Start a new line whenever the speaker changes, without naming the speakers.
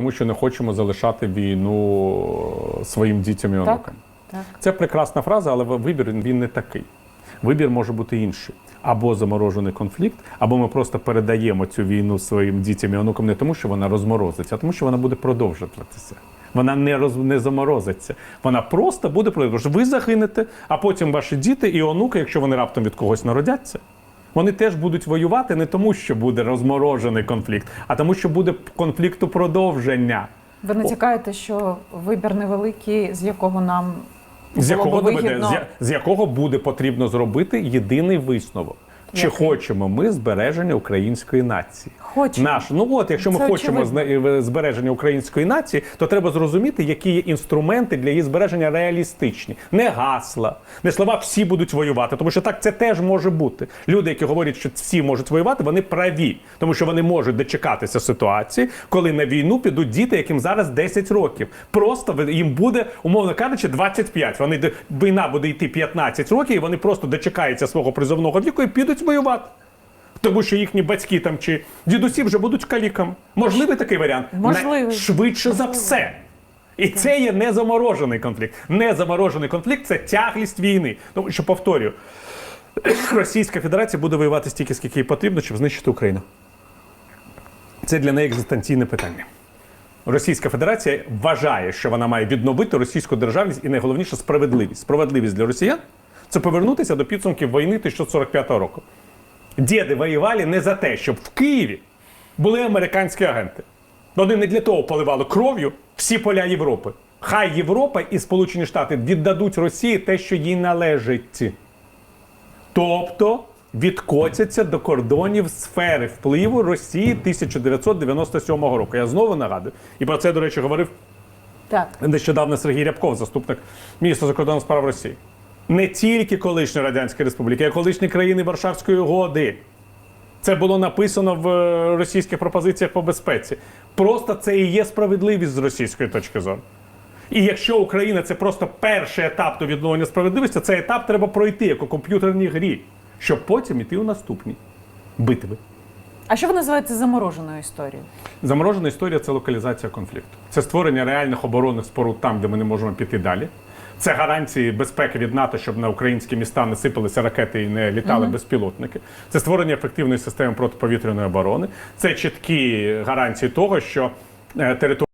тому що не хочемо залишати війну своїм дітям і
Так.
онукам.
Так.
Це прекрасна фраза, але вибір він не такий. Вибір може бути інший. Або заморожений конфлікт, або ми просто передаємо цю війну своїм дітям і онукам не тому, що вона розморозиться, а тому, що вона буде продовжуватися. Вона не роз не заморозиться. Вона просто буде продовжуватися. Ви загинете, а потім ваші діти і онуки, якщо вони раптом від когось народяться, вони теж будуть воювати не тому, що буде розморожений конфлікт, а тому, що буде конфлікту продовження.
Ви натякаєте, що вибір невеликий, з якого нам
З якого доведе, з якого буде потрібно зробити єдиний висновок. Чи
Який?
хочемо ми збереження української нації?
Хочемо.
Наш, ну от, якщо ми
Це
хочемо
очевидно.
е, збереження української нації, то треба зрозуміти, які є інструменти для її збереження реалістичні. Не гасла, не слова всі будуть воювати, тому що так це теж може бути. Люди, які говорять, що всі можуть воювати, вони праві, тому що вони можуть дочекатися ситуації, коли на війну підуть діти, яким зараз 10 років. Просто їм буде, умовно кажучи, 25. Вони війна буде йти 15 років, і вони просто дочекаються свого призовного віку і підуть воювати. Тому що їхні батьки там чи дідусі вже будуть каліками. Можливий такий варіант?
Можливий.
Швидше за все. І це є не заморожений конфлікт. Не заморожений конфлікт це тяглість війни. Тому що повторюю, Російська Федерація буде воювати стільки, скільки їй потрібно, щоб знищити Україну. Це для неї екзистенційне питання. Російська Федерація вважає, що вона має відновити російську державність і найголовніше справедливість. Справедливість для росіян це повернутися до підсумків війни 1945 року. Діди воювали не за те, щоб в Києві були американські агенти. Вони не для того поливали кров'ю всі поля Європи. Хай Європа і Сполучені Штати віддадуть Росії те, що їй належить. Тобто відкотяться до кордонів сфери впливу Росії 1997 року. Я знову нагадую. І про це, до речі, говорив
Так.
нещодавно Сергій Рябков, заступник міністра закордонних справ Росії. Не тільки колишні Радянські Республіки, а й колишні країни Варшавської угоди. Це було написано в е, російських пропозиціях по безпеці. Просто це і є справедливість з російської точки зору. І якщо Україна це просто перший етап до відновлення справедливості, цей етап треба пройти як у комп'ютерній грі, щоб потім іти у наступні битви.
А що ви називаєте замороженою історією?
Заморожена історія це локалізація конфлікту. Це створення реальних оборонних споруд там, де ми не можемо піти далі. Це гарантії безпеки від НАТО, щоб на українські міста не сипалися ракети і не літали безпілотники. Це створення ефективної системи протиповітряної оборони. Це чіткі гарантії того, що е, територія.